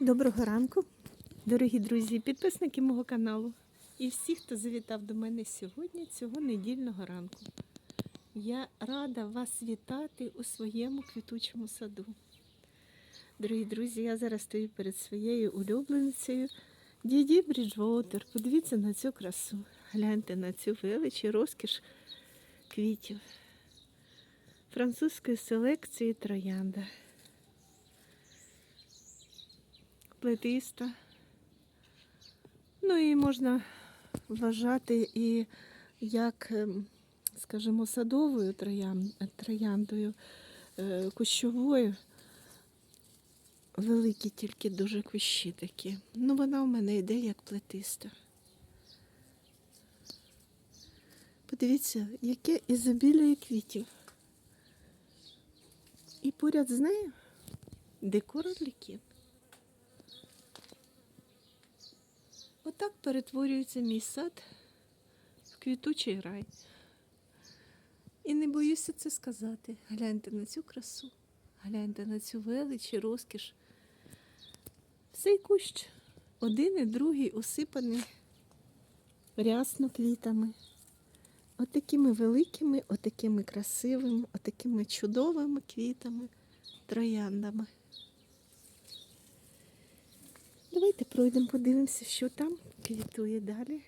Доброго ранку, дорогі друзі, підписники мого каналу і всі, хто завітав до мене сьогодні, цього недільного ранку. Я рада вас вітати у своєму квітучому саду. Дорогі друзі, я зараз стою перед своєю улюбленицею Діді Бріджвотер. Подивіться на цю красу. Гляньте на цю велич і розкіш квітів. Французької селекції троянда. Плетиста. Ну і можна вважати і як, ем, скажімо, садовою трояндою, е, кущовою. Великі тільки дуже кущі такі. Ну, вона у мене йде як плетиста. Подивіться, яке ізобіліє квітів. І поряд з нею декор орлікін. Отак перетворюється мій сад в квітучий рай. І не боюся це сказати. Гляньте на цю красу, гляньте на цю велич і розкіш. Цей кущ один і другий усипаний рясно квітами. Отакими великими, отакими красивими, отакими чудовими квітами, трояндами. Давайте пройдемо, подивимося, що там квітує далі.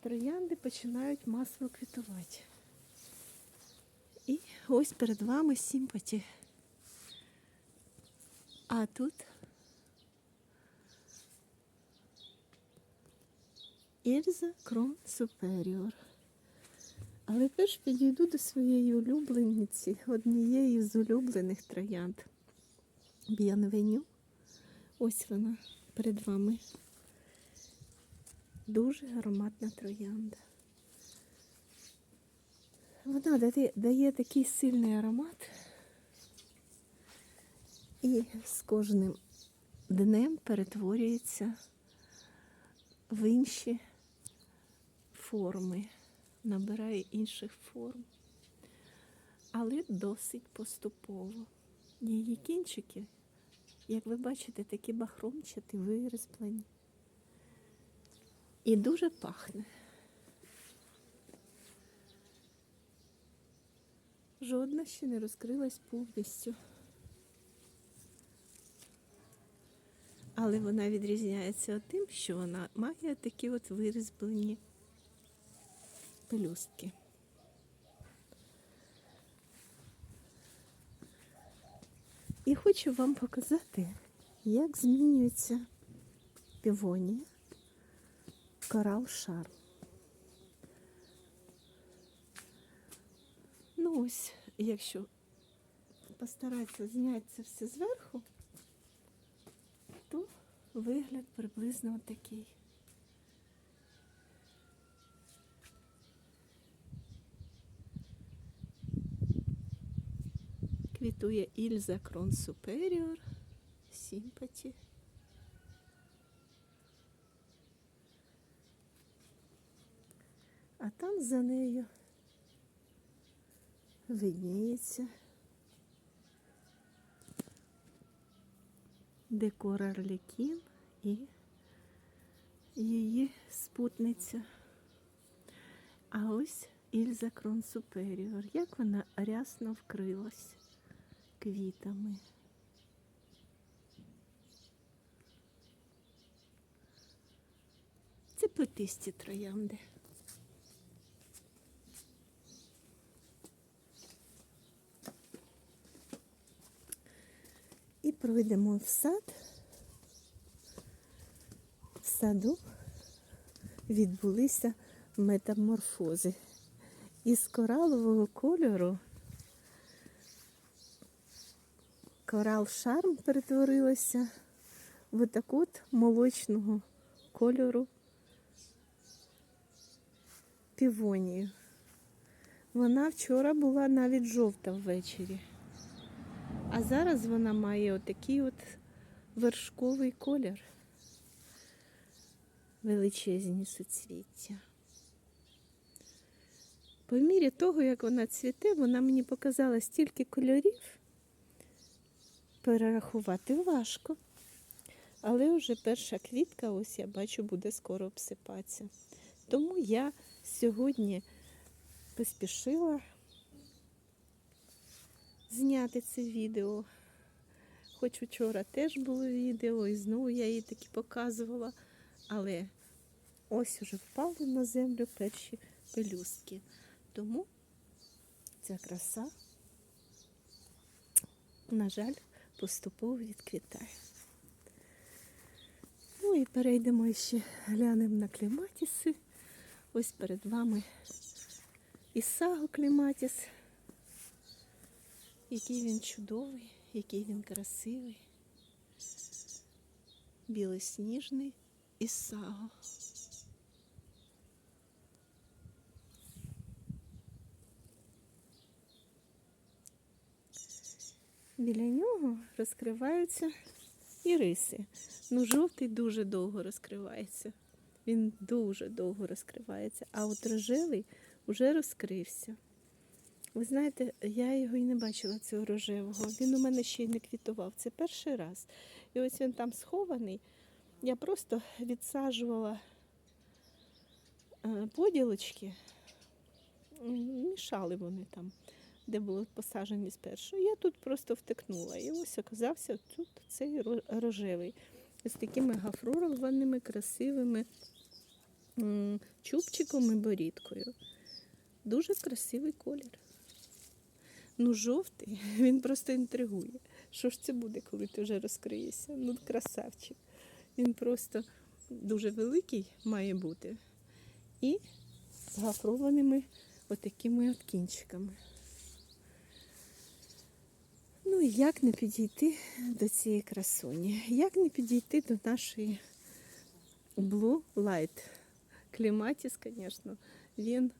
Троянди починають масово квітувати. І ось перед вами сімпаті. А тут Ільза Крон Суперіор. Але перш підійду до своєї улюблениці, однієї з улюблених троянд. Б'янвеню. Ось вона перед вами. Дуже ароматна троянда. Вона дає, дає такий сильний аромат. І з кожним днем перетворюється в інші форми, набирає інших форм, але досить поступово. Її кінчики як ви бачите, такі бахромчаті, вирізблені. І дуже пахне. Жодна ще не розкрилась повністю. Але вона відрізняється тим, що вона має такі от вирізблені пелюстки. І хочу вам показати, як змінюється півонія корал шар. Ну ось, якщо постаратися зняти це все зверху, то вигляд приблизно такий. Квітує Ільза Крон Суперіор, Сімпаті. А там за нею видніється декор Арлікін і її спутниця. А ось Ільза Крон Суперіор. Як вона рясно вкрилась квітами. Це плетисті троянди. І пройдемо в сад. В саду відбулися метаморфози. Із коралового кольору корал шарм перетворилася в таку от молочного кольору півонію. Вона вчора була навіть жовта ввечері. А зараз вона має отакий от вершковий колір. Величезні суцвіття. По мірі того, як вона цвіте, вона мені показала стільки кольорів, перерахувати важко. Але вже перша квітка, ось я бачу, буде скоро обсипатися. Тому я сьогодні поспішила зняти це відео. Хоч вчора теж було відео, і знову я її таки показувала. Але ось уже впали на землю перші пелюстки. Тому ця краса, на жаль, поступово відквітає. Ну і перейдемо ще глянемо на кліматіси. Ось перед вами Ісаго кліматіс. Який він чудовий, який він красивий. Білосніжний Ісаго. Біля нього розкриваються іриси. Ну, жовтий дуже довго розкривається. Він дуже довго розкривається, а от рожевий вже розкрився. Ви знаєте, я його і не бачила цього рожевого. Він у мене ще й не квітував. Це перший раз. І ось він там схований. Я просто відсаджувала е, поділочки, мішали вони там, де були посаджені спершу. Я тут просто втикнула. І ось оказався тут цей рожевий. З такими гафрурованими, красивими чубчиком і борідкою. Дуже красивий колір. Ну, жовтий, він просто інтригує. Що ж це буде, коли ти вже розкриєшся? Ну, красавчик. Він просто дуже великий має бути. І з гафрованими отакими от кінчиками. Ну і як не підійти до цієї красуні? Як не підійти до нашої Blue Light? Кліматіс, звісно, він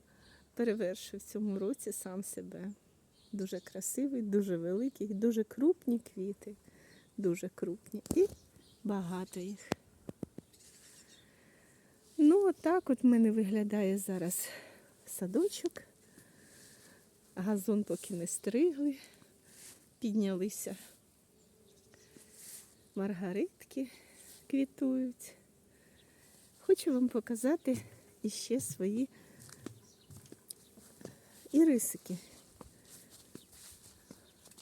перевершив в цьому році сам себе. Дуже красивий, дуже великий, дуже крупні квіти. Дуже крупні. І багато їх. Ну, отак от в мене виглядає зараз садочок. Газон поки не стригли. Піднялися маргаритки квітують. Хочу вам показати іще свої ірисики,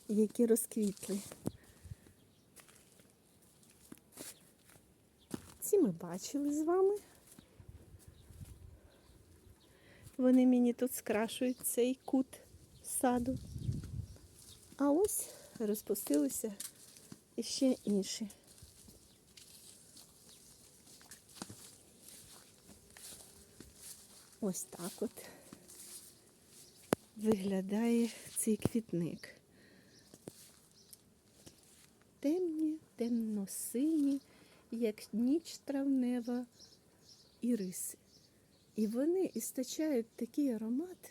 які розквітли. Ці ми бачили з вами. Вони мені тут скрашують цей кут саду. А ось розпустилися іще інші. Ось так от виглядає цей квітник. Темні, темно-сині, як ніч травнева іриси. І вони істочають такий аромат,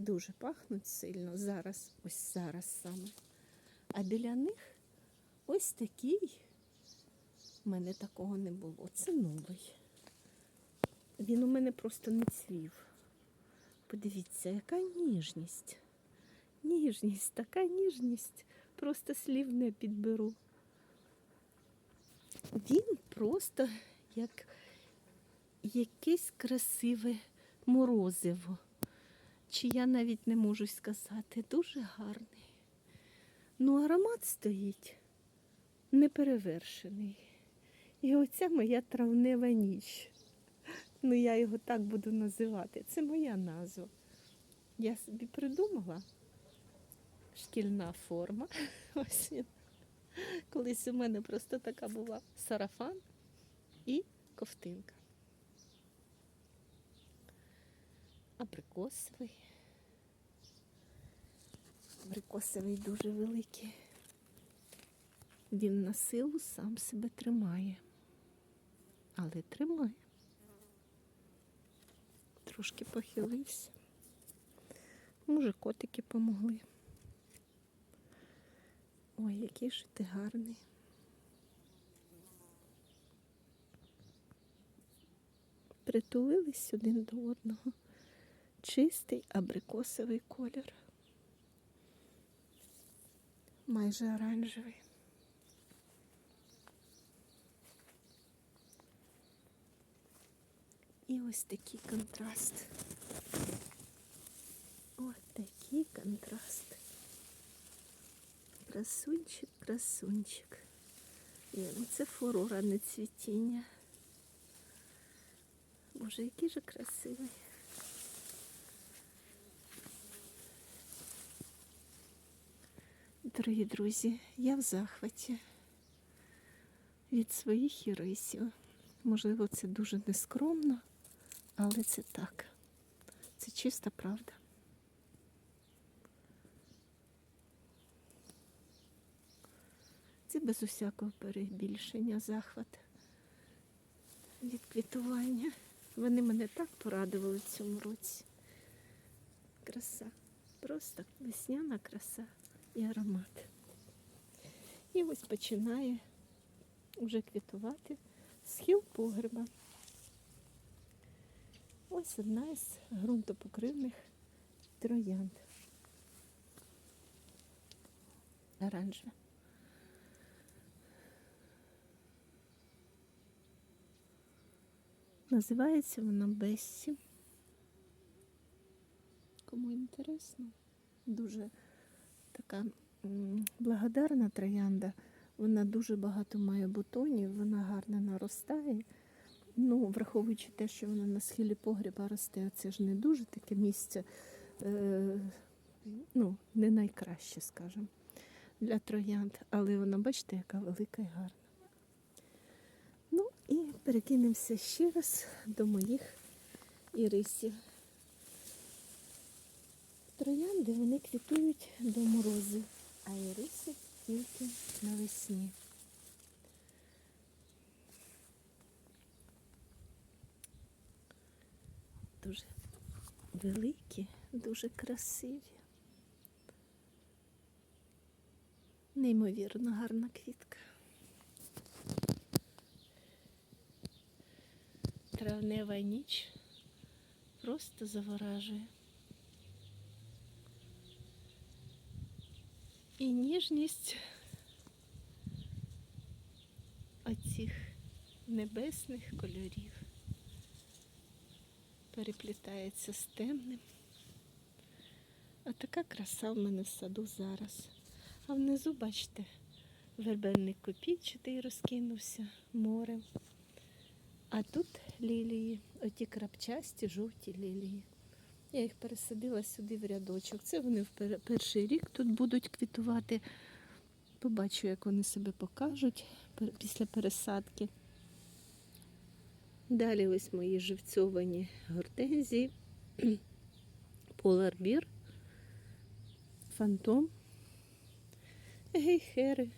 дуже пахнуть сильно зараз, ось зараз саме. А біля них ось такий. У мене такого не було. Це новий. Він у мене просто не цвів. Подивіться, яка ніжність. Ніжність, така ніжність. Просто слів не підберу. Він просто як якесь красиве морозиво. Чи я навіть не можу сказати, дуже гарний. Ну, аромат стоїть неперевершений. І оця моя травнева ніч. Ну, я його так буду називати. Це моя назва. Я собі придумала шкільна форма. Ось він. Колись у мене просто така була сарафан і ковтинка. Абрикосовий. Абрикосовий дуже великий. Він на силу сам себе тримає. Але тримає. Трошки похилився. Може, котики помогли. Ой, який ж ти гарний. Притулились один до одного. Чистий абрикосовий колір. майже оранжевий. І ось такий контраст. Ось такий контраст. Красунчик, красунчик. Ні, ну Це фурора не цвітіння. Боже, який же красивий. Дорогі друзі, я в захваті від своїх ірисів. Можливо, це дуже нескромно, але це так. Це чиста правда. Це без усякого перебільшення захват від квітування. Вони мене так порадували в цьому році. Краса. Просто весняна краса і аромат. І ось починає вже квітувати схил погреба. Ось одна із ґрунтопокривних троянд. Оранжева. Називається вона Бессі. Кому інтересно, дуже така благодарна троянда. Вона дуже багато має бутонів, вона гарно наростає. Ну, враховуючи те, що вона на схилі погреба росте, це ж не дуже таке місце, е, ну, не найкраще, скажімо, для троянд. Але вона, бачите, яка велика і гарна. Ну і перекинемося ще раз до моїх ірисів. Троянди вони квітують до морозів, а іриси тільки навесні. Дуже великі, дуже красиві. Неймовірно гарна квітка. Травнева ніч просто заворажує. І ніжність оцих небесних кольорів переплітається з темним. А така краса в мене в саду зараз. А внизу, бачите, вербельник копійчатий розкинувся морем. А тут лілії, оті крапчасті жовті лілії. Я їх пересадила сюди в рядочок. Це вони в перший рік тут будуть квітувати. Побачу, як вони себе покажуть після пересадки. Далі ось мої живцьовані гортензії, поларбір, фантом, гейхери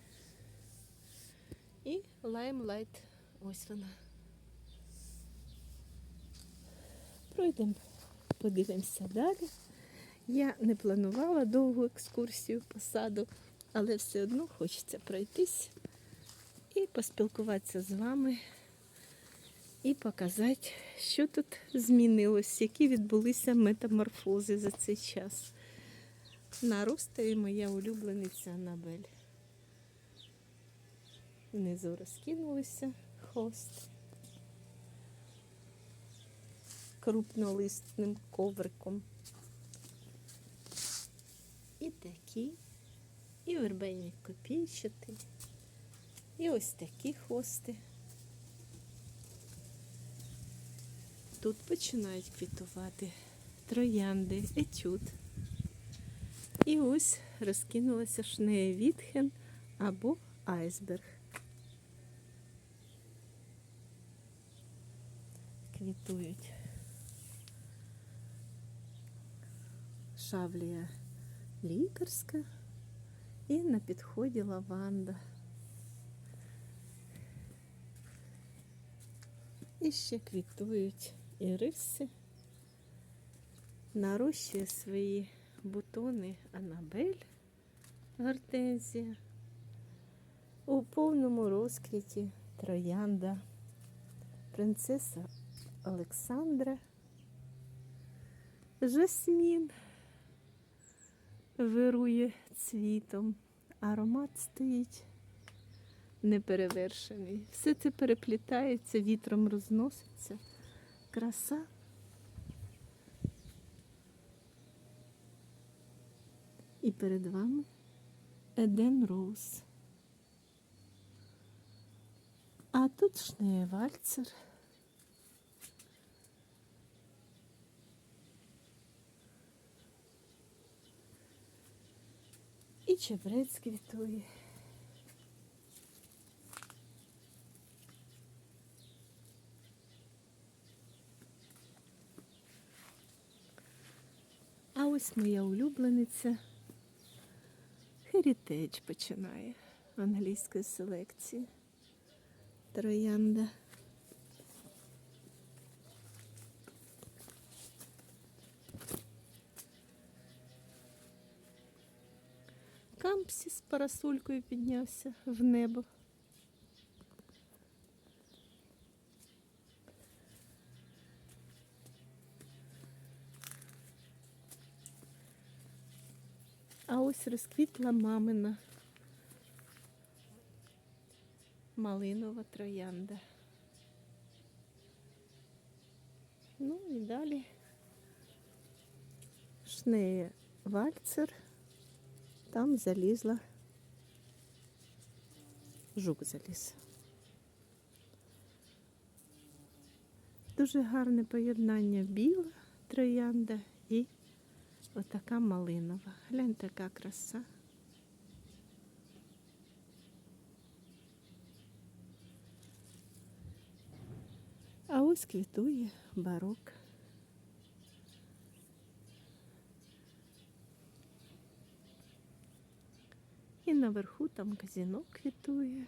і лаймлайт. Ось вона. Пройдемо, подивимося далі. Я не планувала довгу екскурсію по саду, але все одно хочеться пройтись і поспілкуватися з вами, і показати, що тут змінилось, які відбулися метаморфози за цей час. На ростові моя улюблениця Анабель. Внизу розкинулися хвост крупнолистним ковриком. І такі, і вербельник копійчатий, і ось такі хвости. Тут починають квітувати троянди, етюд. І ось розкинулася шнеєвітхен або айсберг. Квітують. Шавлія лікарська і на підході лаванда. І ще квітують іриси. Нарощує свої бутони Анабель гортензія. У повному розквіті троянда принцеса Олександра. Жасмін вирує цвітом, аромат стоїть неперевершений. Все це переплітається, вітром розноситься. краса. І перед вами Еден Роуз. А тут Шнеєвальцер. І чебрець квітує. А ось моя улюблениця Heritage починає англійської селекції. Троянда. Кампсі з парасолькою піднявся в небо. А ось розквітла мамина малинова троянда. Ну і далі шнеє вальцер. Там залізла. Жук заліз. Дуже гарне поєднання біла троянда і отака малинова. Гляньте, яка краса. А ось квітує барок. І наверху там казінок квітує.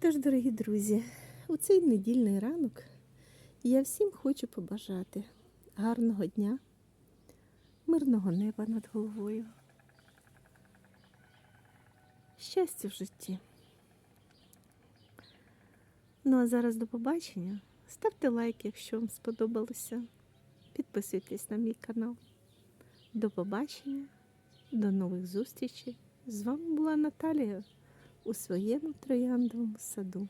Тож, дорогі друзі, у цей недільний ранок я всім хочу побажати гарного дня, мирного неба над головою, щастя в житті. Ну а зараз до побачення. Ставте лайк, якщо вам сподобалося. Підписуйтесь на мій канал. До побачення, до нових зустрічей. З вами була Наталія у своєму трояндовому саду.